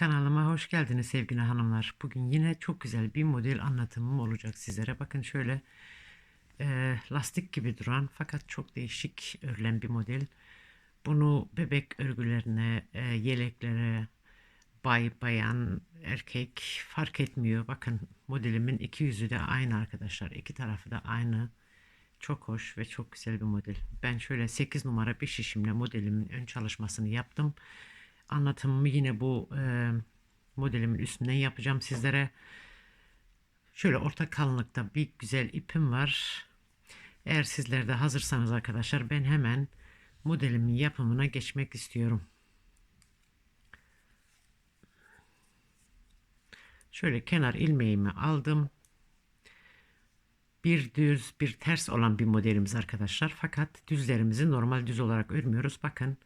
Kanalıma hoş geldiniz sevgili hanımlar. Bugün yine çok güzel bir model anlatımım olacak sizlere. Bakın şöyle e, lastik gibi duran fakat çok değişik örülen bir model. Bunu bebek örgülerine, e, yeleklere, bay, bayan, erkek fark etmiyor. Bakın modelimin iki yüzü de aynı arkadaşlar. İki tarafı da aynı. Çok hoş ve çok güzel bir model. Ben şöyle 8 numara bir şişimle modelimin ön çalışmasını yaptım. Anlatımımı yine bu e, modelimin üstünden yapacağım sizlere. Şöyle orta kalınlıkta bir güzel ipim var. Eğer sizler de hazırsanız arkadaşlar ben hemen modelimin yapımına geçmek istiyorum. Şöyle kenar ilmeğimi aldım. Bir düz bir ters olan bir modelimiz arkadaşlar. Fakat düzlerimizi normal düz olarak örmüyoruz. Bakın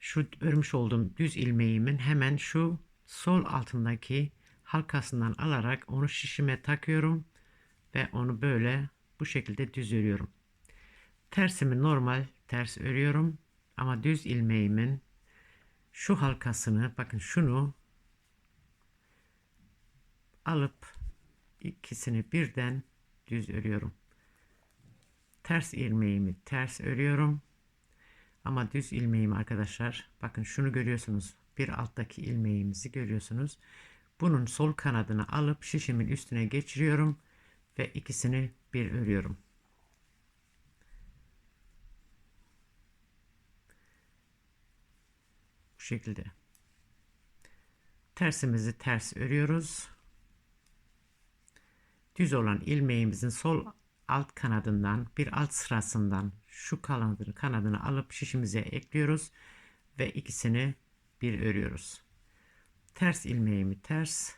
şu örmüş olduğum düz ilmeğimin hemen şu sol altındaki halkasından alarak onu şişime takıyorum ve onu böyle bu şekilde düz örüyorum. Tersimi normal ters örüyorum ama düz ilmeğimin şu halkasını bakın şunu alıp ikisini birden düz örüyorum. Ters ilmeğimi ters örüyorum. Ama düz ilmeğim arkadaşlar. Bakın şunu görüyorsunuz. Bir alttaki ilmeğimizi görüyorsunuz. Bunun sol kanadını alıp şişimin üstüne geçiriyorum ve ikisini bir örüyorum. Bu şekilde. Tersimizi ters örüyoruz. Düz olan ilmeğimizin sol alt kanadından bir alt sırasından şu kanadını, kanadını alıp şişimize ekliyoruz ve ikisini bir örüyoruz. Ters ilmeğimi ters,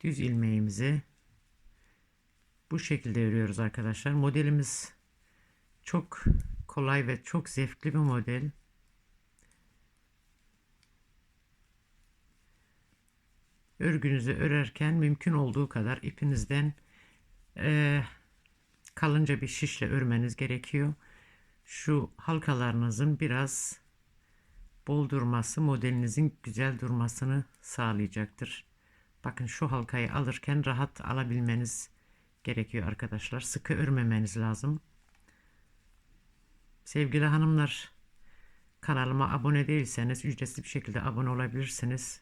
düz ilmeğimizi bu şekilde örüyoruz arkadaşlar. Modelimiz çok kolay ve çok zevkli bir model. Örgünüzü örerken mümkün olduğu kadar ipinizden e, kalınca bir şişle örmeniz gerekiyor. Şu halkalarınızın biraz bol durması modelinizin güzel durmasını sağlayacaktır. Bakın şu halkayı alırken rahat alabilmeniz gerekiyor arkadaşlar. Sıkı örmemeniz lazım. Sevgili hanımlar kanalıma abone değilseniz ücretsiz bir şekilde abone olabilirsiniz.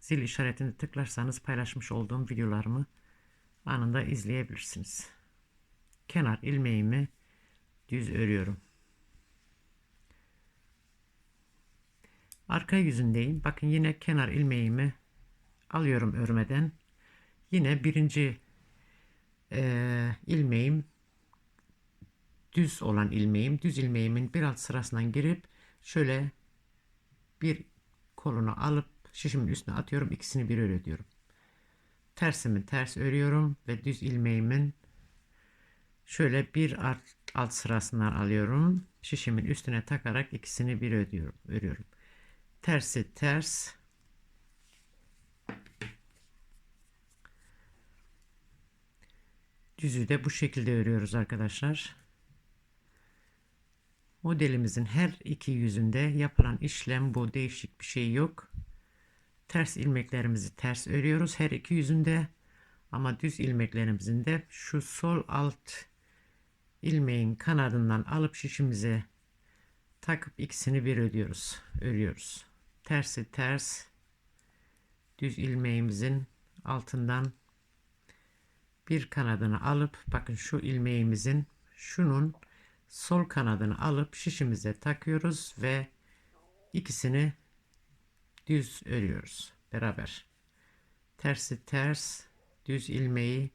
Zil işaretini tıklarsanız paylaşmış olduğum videolarımı anında izleyebilirsiniz. Kenar ilmeğimi düz örüyorum. Arka yüzündeyim. Bakın yine kenar ilmeğimi alıyorum örmeden. Yine birinci e, ilmeğim düz olan ilmeğim. Düz ilmeğimin bir alt sırasından girip şöyle bir kolunu alıp şişimin üstüne atıyorum. ikisini bir örüyorum tersimi ters örüyorum ve düz ilmeğimin şöyle bir alt, alt sırasından alıyorum. Şişimin üstüne takarak ikisini bir ödüyorum, örüyorum. Tersi ters. Düzü de bu şekilde örüyoruz arkadaşlar. Modelimizin her iki yüzünde yapılan işlem bu. Değişik bir şey yok ters ilmeklerimizi ters örüyoruz her iki yüzünde. Ama düz ilmeklerimizin de şu sol alt ilmeğin kanadından alıp şişimize takıp ikisini bir örüyoruz örüyoruz. Tersi ters düz ilmeğimizin altından bir kanadını alıp bakın şu ilmeğimizin şunun sol kanadını alıp şişimize takıyoruz ve ikisini düz örüyoruz beraber. Tersi ters düz ilmeği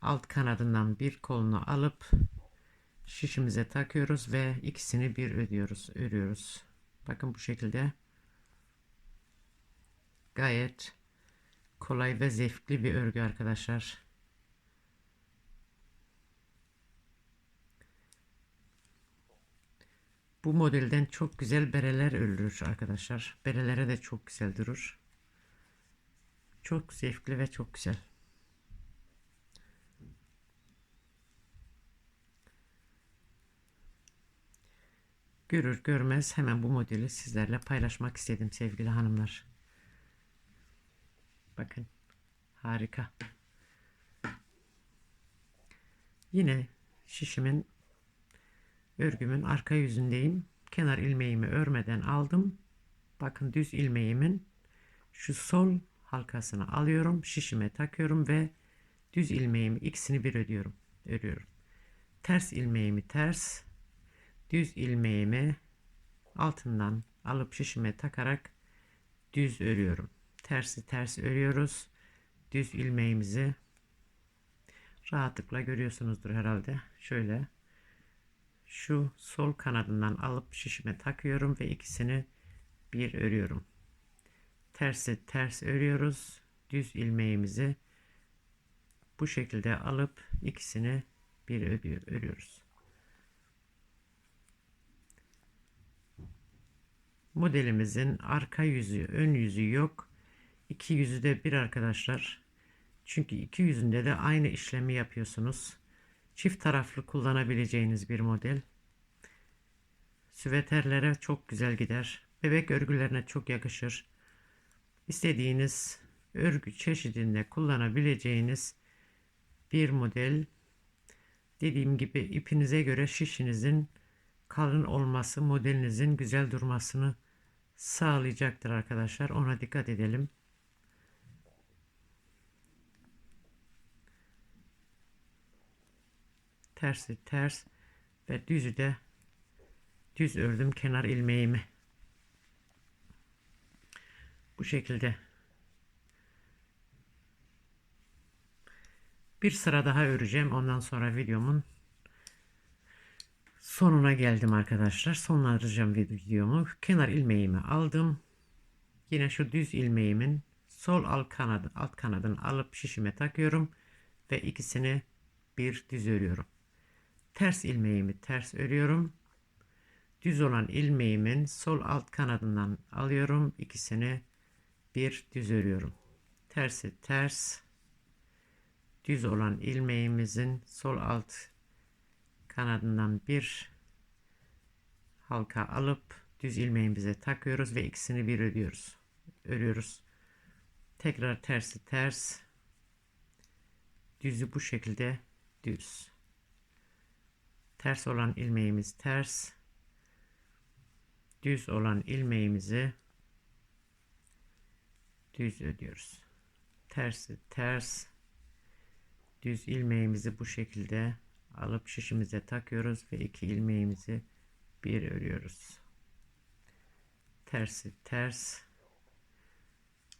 alt kanadından bir kolunu alıp şişimize takıyoruz ve ikisini bir örüyoruz. Örüyoruz. Bakın bu şekilde gayet kolay ve zevkli bir örgü arkadaşlar. Bu modelden çok güzel bereler örülür arkadaşlar. Berelere de çok güzel durur. Çok zevkli ve çok güzel. Görür görmez hemen bu modeli sizlerle paylaşmak istedim sevgili hanımlar. Bakın harika. Yine şişimin örgümün arka yüzündeyim. Kenar ilmeğimi örmeden aldım. Bakın düz ilmeğimin şu sol halkasını alıyorum. Şişime takıyorum ve düz ilmeğimi ikisini bir ödüyorum. Örüyorum. Ters ilmeğimi ters, düz ilmeğimi altından alıp şişime takarak düz örüyorum. Tersi ters örüyoruz. Düz ilmeğimizi rahatlıkla görüyorsunuzdur herhalde. Şöyle şu sol kanadından alıp şişime takıyorum ve ikisini bir örüyorum. Tersi ters örüyoruz. Düz ilmeğimizi bu şekilde alıp ikisini bir örüyor, örüyoruz. Modelimizin arka yüzü, ön yüzü yok. İki yüzü de bir arkadaşlar. Çünkü iki yüzünde de aynı işlemi yapıyorsunuz. Çift taraflı kullanabileceğiniz bir model. Süveterlere çok güzel gider. Bebek örgülerine çok yakışır. İstediğiniz örgü çeşidinde kullanabileceğiniz bir model. Dediğim gibi ipinize göre şişinizin kalın olması modelinizin güzel durmasını sağlayacaktır arkadaşlar. Ona dikkat edelim. Tersi ters ve düzü de düz ördüm kenar ilmeğimi. Bu şekilde. Bir sıra daha öreceğim. Ondan sonra videomun sonuna geldim arkadaşlar. Sonlandıracağım videomu. Kenar ilmeğimi aldım. Yine şu düz ilmeğimin sol alt kanadı alt kanadını alıp şişime takıyorum ve ikisini bir düz örüyorum. Ters ilmeğimi ters örüyorum. Düz olan ilmeğimin sol alt kanadından alıyorum. ikisini bir düz örüyorum. Tersi ters. Düz olan ilmeğimizin sol alt kanadından bir halka alıp düz ilmeğimize takıyoruz ve ikisini bir örüyoruz. Örüyoruz. Tekrar tersi ters. Düzü bu şekilde düz. Ters olan ilmeğimiz ters. Düz olan ilmeğimizi düz ödüyoruz. Tersi ters. Düz ilmeğimizi bu şekilde alıp şişimize takıyoruz ve iki ilmeğimizi bir örüyoruz. Tersi ters.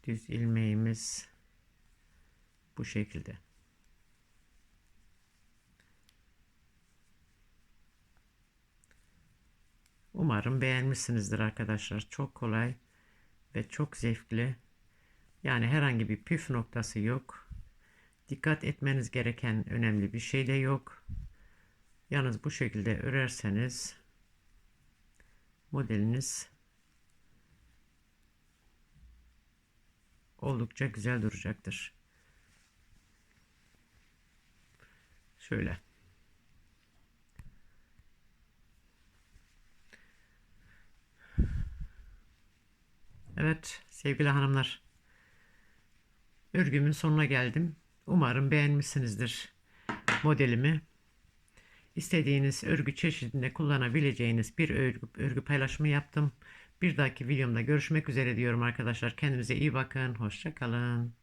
Düz ilmeğimiz bu şekilde. Umarım beğenmişsinizdir arkadaşlar. Çok kolay ve çok zevkli. Yani herhangi bir püf noktası yok. Dikkat etmeniz gereken önemli bir şey de yok. Yalnız bu şekilde örerseniz modeliniz oldukça güzel duracaktır. Şöyle. Evet sevgili hanımlar. Örgümün sonuna geldim. Umarım beğenmişsinizdir modelimi. İstediğiniz örgü çeşidinde kullanabileceğiniz bir örgü, örgü paylaşımı yaptım. Bir dahaki videomda görüşmek üzere diyorum arkadaşlar. Kendinize iyi bakın. Hoşçakalın.